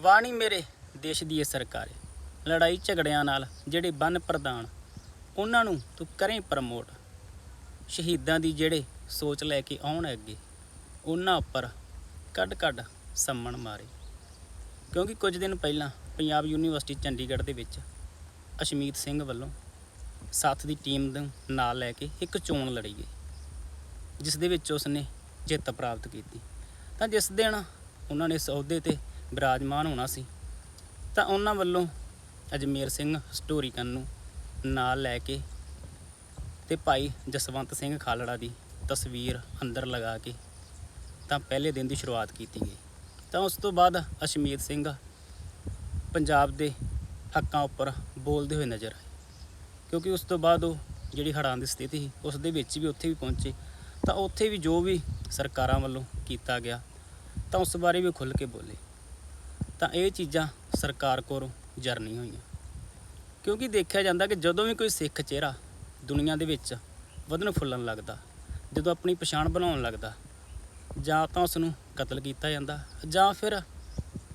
ਵਾਣੀ ਮੇਰੇ ਦੇਸ਼ ਦੀ ਇਹ ਸਰਕਾਰ ਹੈ ਲੜਾਈ ਝਗੜਿਆਂ ਨਾਲ ਜਿਹੜੇ ਬੰਨ ਪ੍ਰਧਾਨ, ਉਹਨਾਂ ਨੂੰ ਤੂੰ ਕਰੇ ਪ੍ਰਮੋਟ। ਸ਼ਹੀਦਾਂ ਦੀ ਜਿਹੜੇ ਸੋਚ ਲੈ ਕੇ ਆਉਣ ਅੱਗੇ, ਉਹਨਾਂ ਉੱਪਰ ਕੱਢ ਕੱਢ ਸੰਮਣ ਮਾਰੇ। ਕਿਉਂਕਿ ਕੁਝ ਦਿਨ ਪਹਿਲਾਂ ਪੰਜਾਬ ਯੂਨੀਵਰਸਿਟੀ ਚੰਡੀਗੜ੍ਹ ਦੇ ਵਿੱਚ ਅਸ਼ਮੀਤ ਸਿੰਘ ਵੱਲੋਂ ਸਾਥ ਦੀ ਟੀਮ ਨੂੰ ਨਾਲ ਲੈ ਕੇ ਇੱਕ ਚੋਣ ਲੜੀ ਗਈ, ਜਿਸ ਦੇ ਵਿੱਚ ਉਸਨੇ ਜਿੱਤ ਪ੍ਰਾਪਤ ਕੀਤੀ। ਤਾਂ ਜਿਸ ਦਿਨ ਉਹਨਾਂ ਨੇ ਇਸ ਅਹੁਦੇ ਤੇ ਬਿਰਾਜਮਾਨ ਹੋਣਾ ਸੀ, ਤਾਂ ਉਹਨਾਂ ਵੱਲੋਂ ਅਜਮੇਰ ਸਿੰਘ ਸਟੋਰੀਕਨ ਨੂੰ ਨਾਲ ਲੈ ਕੇ ਤੇ ਭਾਈ ਜਸਵੰਤ ਸਿੰਘ ਖਾਲੜਾ ਦੀ ਤਸਵੀਰ ਅੰਦਰ ਲਗਾ ਕੇ ਤਾਂ ਪਹਿਲੇ ਦਿਨ ਦੀ ਸ਼ੁਰੂਆਤ ਕੀਤੀ ਗਈ। ਤਾਂ ਉਸ ਤੋਂ ਬਾਅਦ ਅਸ਼ਮੀਤ ਸਿੰਘ ਪੰਜਾਬ ਦੇ ਹੱਕਾਂ ਉੱਪਰ ਬੋਲਦੇ ਹੋਏ ਨਜ਼ਰ ਆਏ, ਕਿਉਂਕਿ ਉਸ ਤੋਂ ਬਾਅਦ ਉਹ ਜਿਹੜੀ ਹੜ੍ਹਾਂ ਦੀ ਸਥਿਤੀ ਸੀ ਉਸ ਦੇ ਵਿੱਚ ਵੀ ਉੱਥੇ ਵੀ ਪਹੁੰਚੇ, ਤਾਂ ਉੱਥੇ ਵੀ ਜੋ ਵੀ ਸਰਕਾਰਾਂ ਵੱਲੋਂ ਕੀਤਾ ਗਿਆ, ਤਾਂ ਉਸ ਬਾਰੇ ਵੀ ਖੁੱਲ੍ਹ ਕੇ ਬੋਲੇ। ਤਾਂ ਇਹ ਚੀਜ਼ਾਂ ਸਰਕਾਰ ਕੋਲੋਂ ਜਰਨੀ ਹੋਈਆਂ। ਕਿਉਂਕਿ ਦੇਖਿਆ ਜਾਂਦਾ ਕਿ ਜਦੋਂ ਵੀ ਕੋਈ ਸਿੱਖ ਚਿਹਰਾ ਦੁਨੀਆ ਦੇ ਵਿੱਚ ਵਧਣ ਫੁੱਲਣ ਲੱਗਦਾ, ਜਦੋਂ ਆਪਣੀ ਪਛਾਣ ਬਣਾਉਣ ਲੱਗਦਾ, ਜਾਂ ਤਾਂ ਉਸ ਨੂੰ ਕਤਲ ਕੀਤਾ ਜਾਂਦਾ, ਜਾਂ ਫਿਰ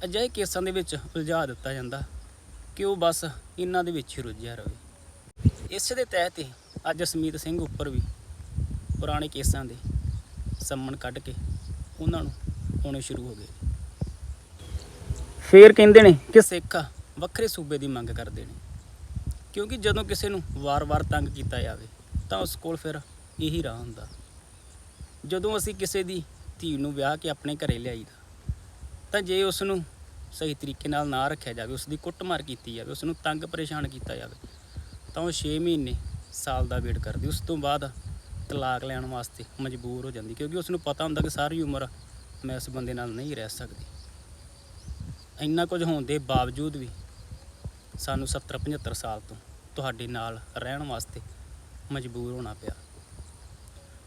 ਅਜਿਹੇ ਕੇਸਾਂ ਦੇ ਵਿੱਚ ਉਲਝਾ ਦਿੱਤਾ ਜਾਂਦਾ ਕਿ ਉਹ ਬਸ ਇਹਨਾਂ ਦੇ ਵਿੱਚ ਹੀ ਰੁੱਝਿਆ ਰਹੇ। ਇਸ ਦੇ ਤਹਿਤ ਹੀ ਅੱਜ ਅਸਮੀਤ ਸਿੰਘ ਉੱਪਰ ਵੀ ਪੁਰਾਣੇ ਕੇਸਾਂ ਦੇ ਸੰਮਣ ਕੱਢ ਕੇ ਉਹਨਾਂ ਨੂੰ ਹੋਣੇ ਸ਼ੁਰੂ ਹੋ ਗਏ। ਫੇਰ ਕਹਿੰਦੇ ਨੇ ਕਿ ਸਿੱਖ ਵੱਖਰੇ ਸੂਬੇ ਦੀ ਮੰਗ ਕਰਦੇ ਨੇ। ਕਿਉਂਕਿ ਜਦੋਂ ਕਿਸੇ ਨੂੰ ਵਾਰ-ਵਾਰ ਤੰਗ ਕੀਤਾ ਜਾਵੇ, ਤਾਂ ਉਸ ਕੋਲ ਫਿਰ ਇਹੀ ਰਾਹ ਹੁੰਦਾ। ਜਦੋਂ ਅਸੀਂ ਕਿਸੇ ਦੀ ਧੀ ਨੂੰ ਵਿਆਹ ਕੇ ਆਪਣੇ ਘਰੇ ਲਿਆਈਦਾ, ਤਾਂ ਜੇ ਉਸ ਨੂੰ ਸਹੀ ਤਰੀਕੇ ਨਾਲ ਨਾ ਰੱਖਿਆ ਜਾਵੇ, ਉਸ ਦੀ ਕੁੱਟਮਾਰ ਕੀਤੀ ਜਾਵੇ, ਉਸ ਨੂੰ ਤੰਗ ਪਰੇਸ਼ਾਨ ਕੀਤਾ ਜਾਵੇ, ਤਾਂ ਉਹ 6 ਮਹੀਨੇ ਸਾਲ ਦਾ ਵੇਟ ਕਰਦੀ। ਉਸ ਤੋਂ ਬਾਅਦ ਤਲਾਕ ਲੈਣ ਵਾਸਤੇ ਮਜਬੂਰ ਹੋ ਜਾਂਦੀ, ਕਿਉਂਕਿ ਉਸ ਨੂੰ ਪਤਾ ਹੁੰਦਾ ਕਿ ਸਾਰੀ ਉਮਰ ਮੈਂ ਉਸ ਬੰਦੇ ਨਾਲ ਨਹੀਂ ਰਹਿ ਸਕਦੀ। ਇੰਨਾ ਕੁਝ ਹੋਣ ਦੇ ਬਾਵਜੂਦ ਵੀ ਸਾਨੂੰ 70 75 ਸਾਲ ਤੋਂ ਤੁਹਾਡੇ ਨਾਲ ਰਹਿਣ ਵਾਸਤੇ ਮਜਬੂਰ ਹੋਣਾ ਪਿਆ।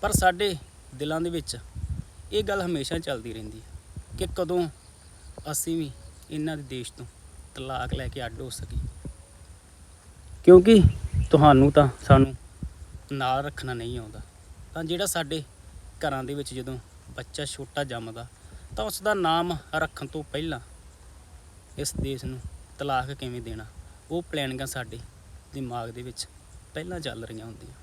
ਪਰ ਸਾਡੇ ਦਿਲਾਂ ਦੇ ਵਿੱਚ ਇਹ ਗੱਲ ਹਮੇਸ਼ਾ ਚੱਲਦੀ ਰਹਿੰਦੀ ਹੈ ਕਿ ਕਦੋਂ ਅਸੀਂ ਵੀ ਇਹਨਾਂ ਦੇ ਦੇਸ਼ ਤੋਂ ਤਲਾਕ ਲੈ ਕੇ ਅੱਡ ਹੋ ਸਕੀਏ। ਕਿਉਂਕਿ ਤੁਹਾਨੂੰ ਤਾਂ ਸਾਨੂੰ ਨਾਲ ਰੱਖਣਾ ਨਹੀਂ ਆਉਂਦਾ। ਤਾਂ ਜਿਹੜਾ ਸਾਡੇ ਘਰਾਂ ਦੇ ਵਿੱਚ ਜਦੋਂ ਬੱਚਾ ਛੋਟਾ ਜੰਮਦਾ ਤਾਂ ਉਸ ਦਾ ਨਾਮ ਰੱਖਣ ਤੋਂ ਪਹਿਲਾਂ ਇਸ ਦੇਸ਼ ਨੂੰ ਤਲਾਕ ਕਿਵੇਂ ਦੇਣਾ? ਉਹ ਪਲੈਨਿੰਗਾਂ ਸਾਡੇ ਦਿਮਾਗ ਦੇ ਵਿੱਚ ਪਹਿਲਾਂ ਚੱਲ ਰਹੀਆਂ ਹੁੰਦੀਆਂ।